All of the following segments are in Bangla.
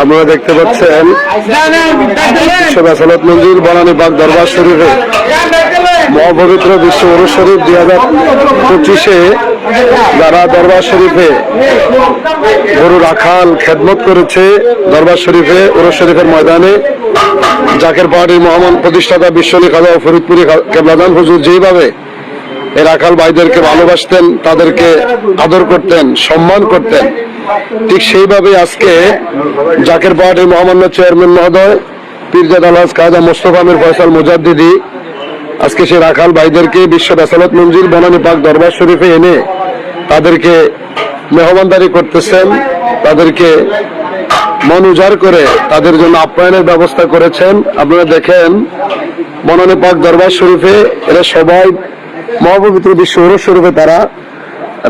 আপনারা দেখতে পাচ্ছেন বেসালত মঞ্জুর বনানী বাগ দরবার শরীফে মহাপবিত্র বিশ্ব ওরস শরীফ দুই হাজার পঁচিশে যারা দরবার শরীফে গরু রাখাল খেদমত করেছে, দরবার শরীফে ওরস শরীফের ময়দানে জাকের পাহাড়ির মহামান প্রতিষ্ঠাতা বিশ্বনী খাজা ও ফরিদপুরি কেবলাদান হুজুর যেইভাবে এই ভাইদেরকে ভালোবাসতেন, তাদেরকে আদর করতেন, সম্মান করতেন। ঠিক সেইভাবে আজকে জাকের পাহাড়ির মহামান্য চেয়ারম্যান মহোদয়, পীরজাদ আলহাজ কাজা মোস্তফা আমির ফয়সাল মুজাদ্দিদি, আজকে সেই রাখাল ভাইদেরকে বিশ্ব বেসালত মঞ্জিল বনানী পাক দরবার শরীফে এনে তাদেরকে মেহমানদারি করতেছেন, তাদেরকে মন উজাড় করে তাদের জন্য আপ্যায়নের ব্যবস্থা করেছেন। আপনারা দেখেন, বনানী পাক দরবার শরীফে এরা সবাই মহাপবিত্র বিশ্ব শরীফে তারা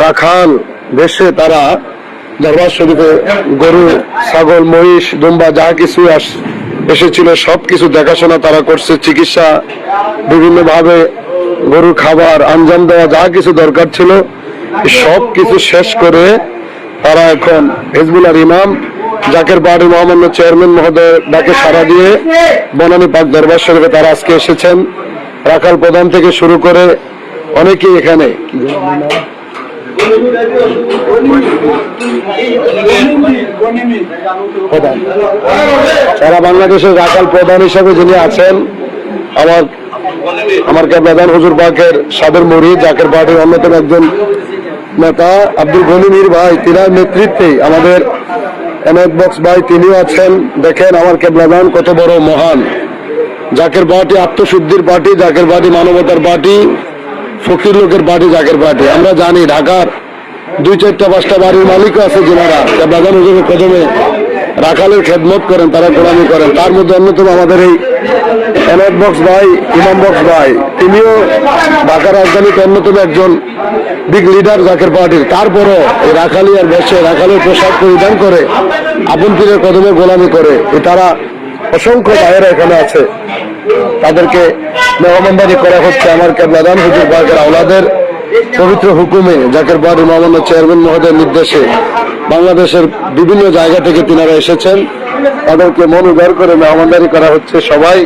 রাখাল বেশে তারা দরবার শরীফে গরু, ছাগল, মহিষ, দুম্বা, যা কিছু এসেছিল সব কিছু দেখাশোনা তারা করছে, চিকিৎসা বিভিন্ন ভাবে গরুর খাবার, আঞ্জাম দেওয়া, যা কিছু দরকার ছিল সব কিছু শেষ করে তারা এখন হেজবুলার ইমাম, জাকের বাড়ি মহামান্য চেয়ারম্যান মহোদয় ডাকে সারা দিয়ে বনানী পাক দরবার শরীফে তারা আজকে এসেছেন। রাখাল প্রধান থেকে শুরু করে অনেকেই এখানে। সারা বাংলাদেশের রাখাল প্রধান হিসাবে যিনি আছেন, আমার আমার প্রধান হুজুর পাকের সাদের মুড়ি জাকের পার্টির অন্যতম একজন নেতা, আব্দুল গনি মীর ভাই, তিনার নেতৃত্বে আমাদের এনএফ বক্স ভাই তিনিও আছেন। দেখেন আমার কেবলাদান কত বড় মহান। জাকের পার্টি আত্মশুদ্ধির পার্টি, জাকের পার্টি মানবতার পার্টি। ফকির লোকের পার্টি জাকের পার্টি আমরা জানি ঢাকার দুই চারটা, পাঁচটা বাড়ির মালিকও আছে যেনারা কেবলাদান হুজুরের প্রথমে রাখালের খেদমত করেন, তারা গোলামি করেন। তার মধ্যে অন্যতম আমাদের এই এনএফ বক্স ভাই, ইমাম বক্স ভাই, তিনিও ঢাকা রাজধানীতে অন্যতম একজন বিগ লিডার জাকের পার্টির তারপরও এই রাখালি আর বসে রাখালের পোশাক পরিধান করে আপন পীরের কদমে গোলামি করে। তারা অসংখ্য ভাইয়েরা এখানে আছে। তাদেরকে মেহমানদারি করা হচ্ছে। আমার কেবলাদান হুজুর পার্কের আওলাদের পবিত্র হুকুমে, জাকের বাড়ি মহামান্য চেয়ারম্যান মহোদয়ের নির্দেশে বাংলাদেশের বিভিন্ন জায়গা থেকে তিনারা এসেছেন। তাদেরকে মন উদার করে মেহমানদারি করা হচ্ছে। সবাই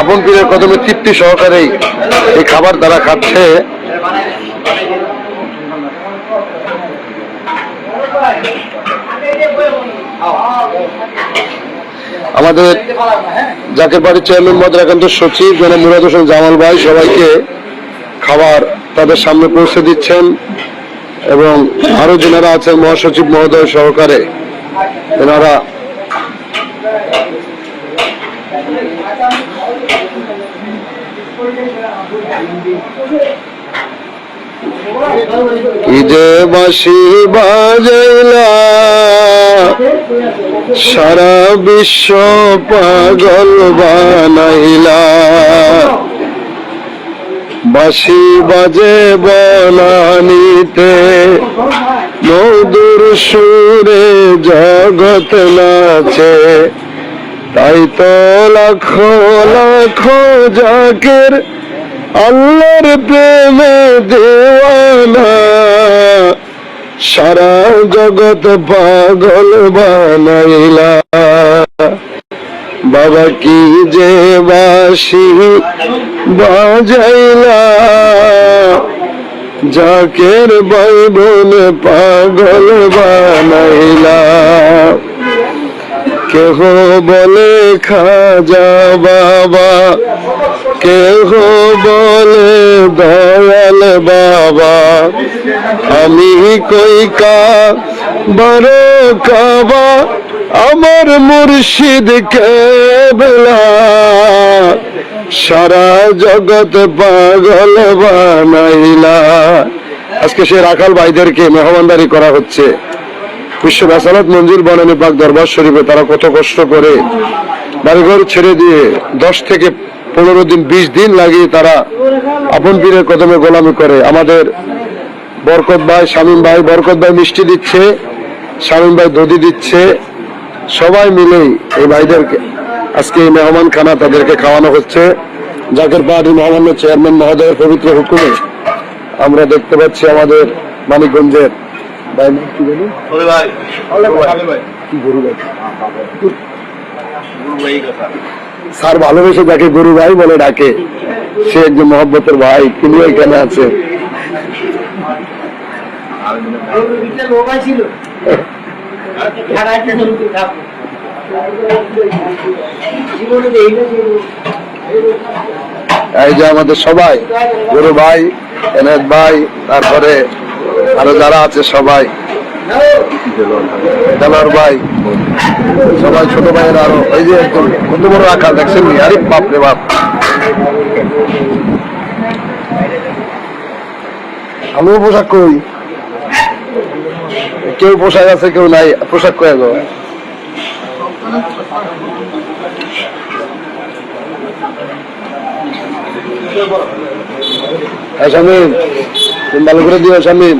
আপন পীরের কদমে তৃপ্তি সহকারেই এই খাবার তারা খাচ্ছে। আমাদের জাকের বাড়ির চেয়ারম্যান, মদ্রাকান্ত সচিব যেন মুরাদ হোসেন জামাল ভাই সবাইকে খাবার তাদের সামনে পৌঁছে দিচ্ছেন এবং আরও যারা আছেন মহাসচিব মহোদয় সহকারে, এনারা যে বাসি বাজাইলা সারা বিশ্ব পাগল বানাইলা। বাসি বাজে বলানিতে মধুর সুরে জগৎ নাচে। তাই তো লাখো লাখো জাকের আল্লাহর প্রেমে দেওয়ানা। সারা জগৎ পাগল বানাইলা। বাবা কি যে বাসি বাজাইলা? জাকের বাইবন পাগল বানাইলা। কেহ বলে, খাজা বাবা। কেহ বলে দয়াল বাবা, আমি কইকা বড় কাবা, আমার মুর্শিদ কেবলা। সারা জগৎ পাগল বানাইলা। আজকে সে রাখাল ভাইদেরকে মেহমানদারি করা হচ্ছে। বিশ্ব বেসালত মঞ্জুর বনানী পাক দরবার শরীফে তারা কত কষ্ট করে বাড়িঘর ছেড়ে দিয়ে দশ থেকে পনেরো দিন বিশ দিন লাগিয়ে তারা আপন পীরের কদমে গোলামি করে। আমাদের বরকত ভাই শামীম ভাই বরকত ভাই মিষ্টি দিচ্ছে শামীম ভাই দধি দিচ্ছে। সবাই মিলেই এই ভাইদেরকে আজকে এই মেহমান খানা তাদেরকে খাওয়ানো হচ্ছে। জাকের পাহাড়ি মহামান্য চেয়ারম্যান মহোদয়ের পবিত্র হুকুমে আমরা দেখতে পাচ্ছি আমাদের মানিকগঞ্জের কি গরু ভাই স্যার ভালোবেসে যাকে গরু ভাই বলে ডাকে, সে একজন মহব্বতের ভাই তিনি এখানে আছে। এই যে আমাদের সবাই, গরু ভাই, এনায়ত ভাই, তারপরে আরও যারা আছে সবাই। দেলোয়ার ভাই, সবাই ছোট ভাইয়ের আরও, এই যে একদম কত বড় আকার দেখছেন নি? আরে বাপ রে বাপ। আমিও পোশাক কই কেউ পোশাক আছে, কেউ নাই, পোশাক কয়ে গো হ্যাঁ শামিম, তুমি ভালো করে দিও, শামিম।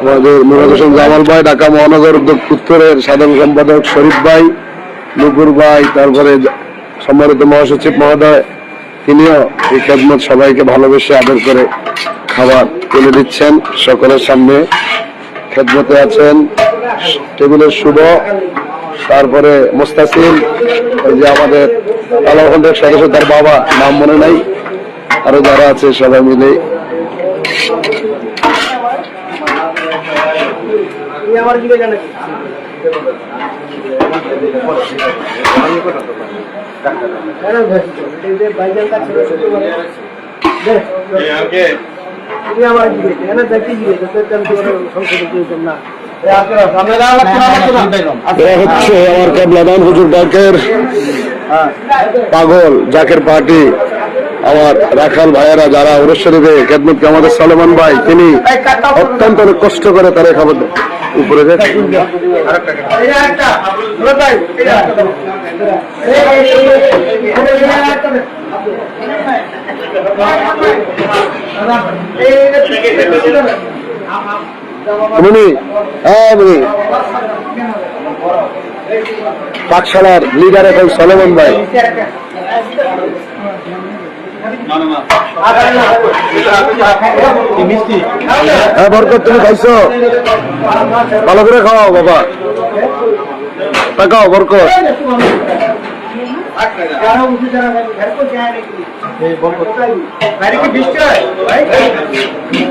আমাদের মুরাদ হোসেন জামাল ভাই, ঢাকা মহানগর উত্তরের সাধারণ সম্পাদক শরীফ ভাই, নুপুর ভাই, তারপরে সম্মানিত মহাসচিব মহোদয়, তিনিও এই খেদমত সবাইকে ভালোবেসে আদর করে খাবার তুলে দিচ্ছেন সকলের সামনে। খেদমতে আছেন টেবিলের শুভ, তারপরে মোস্তাসিম যে আমাদের আলাহন্ডের সদস্য তার বাবা, নাম মনে নাই। আরও যারা আছে সবাই মিলে। হচ্ছে আমার হুজুর ডাকের পাগল জাকের পার্টি। আমার রাখাল ভাইয়েরা যারা ওরস শরীফে খেদমত আমাদের সলমান ভাই, তিনি অত্যন্ত কষ্ট করে তারা খাবার উপরে হ্যাঁ পাঠশালার লিডার এখন সলমন ভাই। হ্যাঁ বরকত তুমি খাইছো? ভালো করে খাও বাবা। তাকাও বরকত।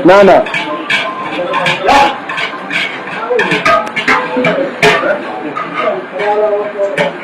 না না। Yeah,